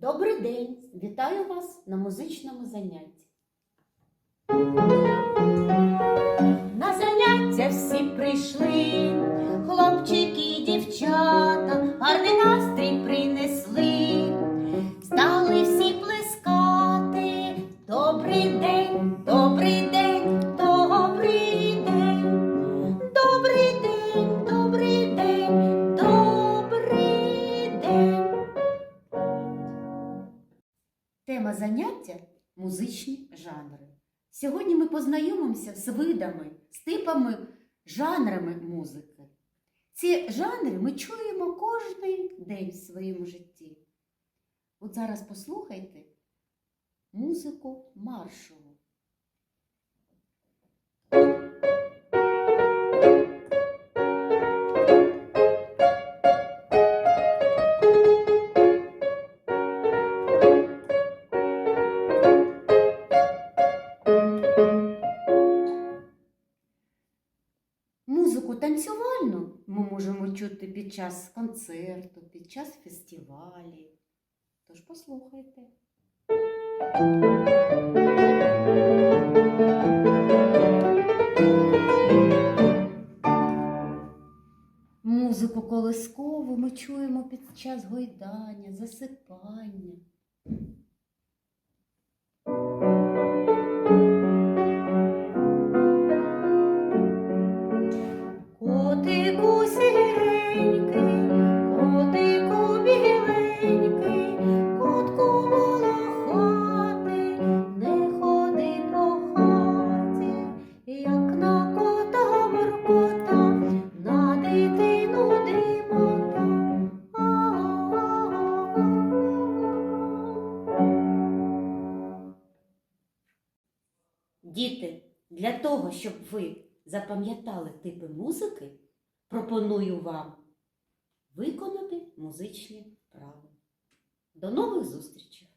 Добрий день! Вітаю вас на музичному занятті. Тема заняття музичні жанри. Сьогодні ми познайомимося з видами, з типами, жанрами музики. Ці жанри ми чуємо кожен день в своєму житті. От зараз послухайте музику маршову. Танцювальну ми можемо чути під час концерту, під час фестивалів. Тож послухайте. Музику колискову ми чуємо під час гойдання, засипання. Діти, для того, щоб ви запам'ятали типи музики, пропоную вам виконати музичні вправи. До нових зустрічей!